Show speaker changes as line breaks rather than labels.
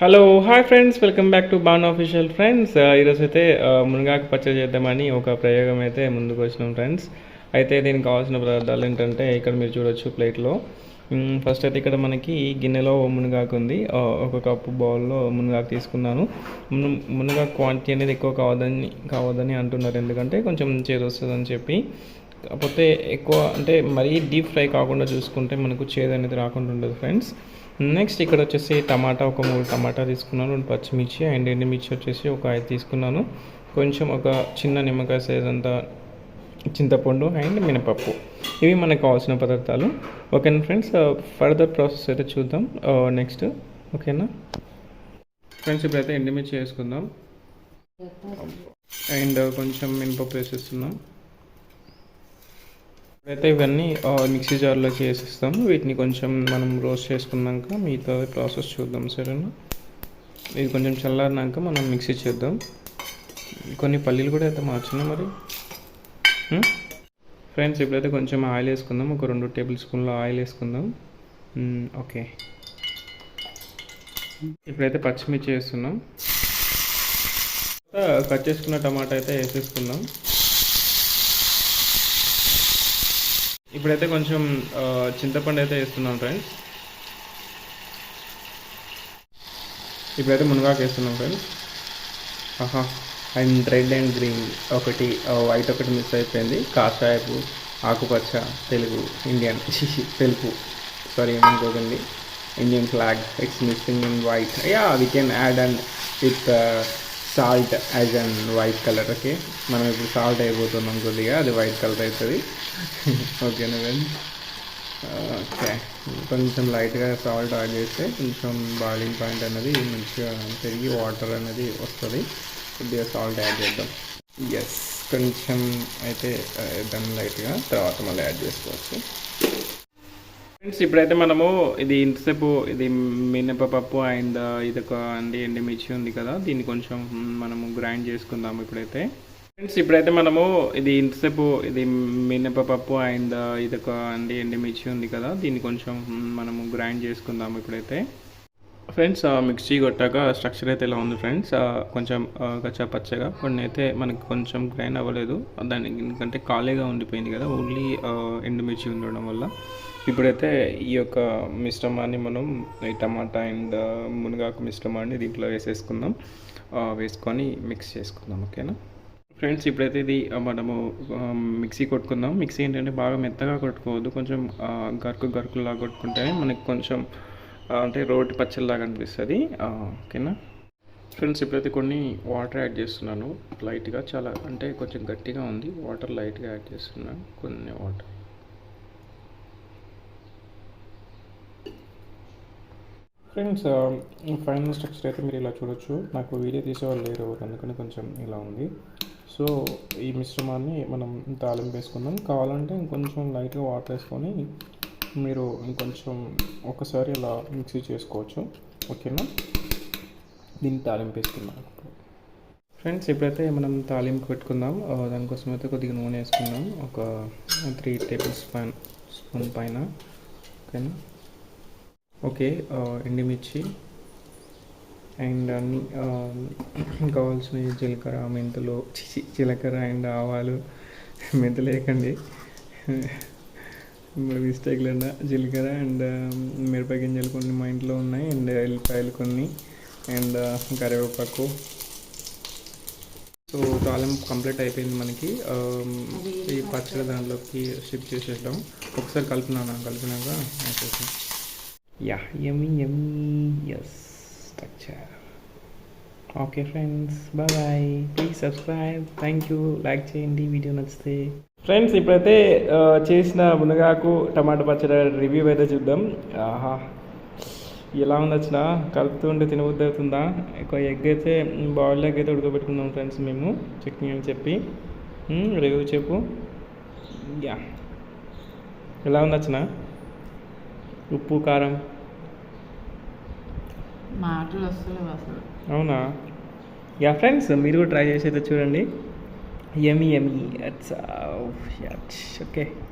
Hello hi friends welcome back to ban official friends ఈరోజు అయితే uh, మునగాకు పచ్చడి చేద్దామని ఒక ప్రయోగం అయితే ముందుకు వచ్చినాం ఫ్రెండ్స్ అయితే దీనికి కావాల్సిన పదార్థాలు ఏంటంటే ఇక్కడ మీరు చూడొచ్చు ప్లేట్లో ఫస్ట్ అయితే ఇక్కడ మనకి గిన్నెలో మునగాకు ఉంది. ఒక కప్పు బౌల్లో మునగాకు తీసుకున్నాను. మునగాకు క్వాంటిటీ అనేది ఎక్కువ కావద్దని కావద్దని అంటున్నారు. ఎందుకంటే కొంచెం చేదు వస్తుందని చెప్పి. కాకపోతే ఎక్కువ అంటే మరీ డీప్ ఫ్రై కాకుండా చూసుకుంటే మనకు చేదు అనేది రాకుండా ఉండదు ఫ్రెండ్స్. నెక్స్ట్ ఇక్కడ వచ్చేసి టమాటా ఒక మూడు టమాటా తీసుకున్నాను రెండు పచ్చిమిర్చి అండ్ ఎండుమిర్చి వచ్చేసి ఒక ఐదు తీసుకున్నాను. కొంచెం ఒక చిన్న నిమ్మకాయ సైజ్ అంతా చింతపండు అండ్ మినపప్పు. ఇవి మనకు కావాల్సిన పదార్థాలు. ఓకేనా ఫ్రెండ్స్? ఫర్దర్ ప్రాసెస్ అయితే చూద్దాం. నెక్స్ట్ ఓకేనా? ఫ్రెండ్స్ ఇప్పుడైతే ఎండుమిర్చి వేసుకుందాం. అండ్ కొంచెం మినపప్పు వేసేస్తున్నాం. అయితే ఇవన్నీ మిక్సీ జార్లోకి వేసేస్తాము వీటిని కొంచెం మనం రోస్ట్ చేసుకున్నాక మిగతా ప్రాసెస్ చూద్దాం సరేనా? ఇది కొంచెం చల్లారినాక మనం మిక్సీ చేద్దాం. కొన్ని పల్లీలు కూడా అయితే మార్చున్నా మరి. ఫ్రెండ్స్ ఇప్పుడైతే కొంచెం ఆయిల్ వేసుకుందాం. ఒక రెండు టేబుల్ స్పూన్ల ఆయిల్ వేసుకుందాం. ఓకే. ఇప్పుడైతే పచ్చిమిర్చి వేస్తున్నాం. కట్ చేసుకున్న టమాటా అయితే వేసేసుకుందాం. ఇప్పుడైతే కొంచెం చింతపండు అయితే వేస్తున్నాం ఫ్రెండ్స్ ఇప్పుడైతే మునగాకు వేస్తున్నాం ఫ్రెండ్స్ ఆహా అండ్ రెడ్ అండ్ గ్రీన్ ఒకటి వైట్ ఒకటి మిస్ అయిపోయింది. కాషాయపు ఆకుపచ్చ తెలుగు ఇండియన్ తెలుపు. సారీ ఏమనుకోకండి Indian flag it's missing in white yeah we can add and with salt as and white కలర్కి మనం ఇప్పుడు సాల్ట్ అయిపోతున్నాం కొద్దిగా అది వైట్ కలర్ అవుతుంది ఓకేనా వెన్ ఓకే కొంచెం లైట్గా సాల్ట్ యాడ్ చేస్తే కొంచెం బాయిలింగ్ పాయింట్ అనేది మంచిగా పెరిగి వాటర్ అనేది వస్తుంది. కొద్దిగా సాల్ట్ యాడ్ చేద్దాం. ఎస్ కొంచెం అయితే uh, దాన్ని లైట్గా తర్వాత మళ్ళీ యాడ్ చేసుకోవచ్చు. ఫ్రెండ్స్ ఇప్పుడైతే మనము ఇది ఇంతసేపు ఇది మినపప్పు అండ్ ఇది ఒక అండి ఎండుమిర్చి ఉంది కదా దీన్ని కొంచెం మనము గ్రైండ్ చేసుకుందాం ఇప్పుడైతే. ఫ్రెండ్స్ ఇప్పుడైతే మనము ఇది ఇంతసేపు ఇది మినపప్పు అండ్ ఇది ఒక అండి ఎండుమిర్చి ఉంది కదా దీన్ని కొంచెం మనము గ్రైండ్ చేసుకుందాం ఇప్పుడైతే. ఫ్రెండ్స్ మిక్సీ కొట్టాక స్ట్రక్చర్ అయితే ఇలా ఉంది ఫ్రెండ్స్. కొంచెం ఆ, పచ్చగా. కొన్ని అయితే మనకి కొంచెం గ్రైండ్ అవ్వలేదు. దానికి ఎందుకంటే ఖాళీగా ఉండిపోయింది కదా. ఓన్లీ ఎండుమిర్చి ఉండడం వల్ల. ఇప్పుడైతే ఈ యొక్క మిశ్రమాన్ని మనం ఈ టమాటా అండ్ మునగాకు మిశ్రమాన్ని దీంట్లో వేసేసుకుందాం. వేసుకొని మిక్స్ చేసుకుందాం ఓకేనా? ఫ్రెండ్స్ ఇప్పుడైతే ఇది మనము మిక్సీ కొట్టుకుందాం. మిక్సీ ఏంటంటే బాగా మెత్తగా కొట్టుకోవద్దు. కొంచెం గరుకు గరుకులా కొట్టుకుంటే మనకి కొంచెం అంటే రోటి పచ్చల్లాగా అనిపిస్తుంది. ఓకేనా? ఫ్రెండ్స్ ఇప్పుడైతే కొన్ని వాటర్ యాడ్ చేస్తున్నాను. లైట్గా చాలా అంటే కొంచెం గట్టిగా ఉంది. వాటర్ లైట్గా యాడ్ చేస్తున్నాను కొన్ని వాటర్. ఫ్రెండ్స్ ఫైనల్ స్ట్రక్చర్ అయితే మీరు ఇలా చూడొచ్చు. నాకు వీడియో తీసేవాళ్ళు లేరు అందుకని కొంచెం ఇలా ఉంది. సో ఈ మిశ్రమాన్ని మనం తాలింపు వేసుకుందాం. కావాలంటే ఇంకొంచెం లైట్గా వాటర్ వేసుకొని మీరు ఇంకొంచెం ఒకసారి ఇలా మిక్సీ చేసుకోవచ్చు. ఓకేనా? దీన్ని తాలింపు వేసుకుందాం. ఫ్రెండ్స్ ఇప్పుడైతే మనం తాలింపు పెట్టుకుందాం. దానికోసం అయితే కొద్దిగా నూనె వేసుకుందాం. ఒక త్రీ టేబుల్ స్పూన్ స్పూన్ పైన. ఓకేనా? ఓకే ఎండిమిర్చి ఎండుమిర్చి అండ్ అన్ని కావాల్సిన జీలకర్ర మెంతులు జీలకర్ర అండ్ ఆవాలు మెంతులు వేయకండి. మిస్టేక్ లేదా జీలకర్ర అండ్ um, మిరప గింజలు కొన్ని మా ఇంట్లో ఉన్నాయి అండ్ ఎల్లిపాయలు కొన్ని అండ్ uh, కరివేపాకు. సో తాళం కంప్లీట్ అయిపోయింది మనకి. Um, ఈ పచ్చడి దాంట్లోకి షిఫ్ట్ చేసేద్దాం. ఒకసారి కలిపినా కలిపినాక? Yeah yummy yummy yes structure okay friends bye bye please subscribe thank you like చేయండి. వీడియో నచ్చితే. ఫ్రెండ్స్ ఇప్పుడైతే చేసిన మునగాకు టమాటా పచ్చడి రివ్యూ అయితే చూద్దాం. ఆహా. ఎలా ఉంది వచ్చిన కలుపుతుంటే తినబుద్ధి అవుతుందా? ఎక్కువ ఎగ్ అయితే బాయిల్ ఎగ్ అయితే ఉడకబెట్టుకున్నాం ఫ్రెండ్స్ మేము. చట్నీ అని చెప్పి. రివ్యూ చెప్పు. యా. ఎలా ఉంది వచ్చిన ఉప్పు కారం?
మాటలు వస్తలేవు అసలు
అవునా? యా ఫ్రెండ్స్ మీరు కూడా ట్రై చేసి అయితే చూడండి. Yummy yummy okay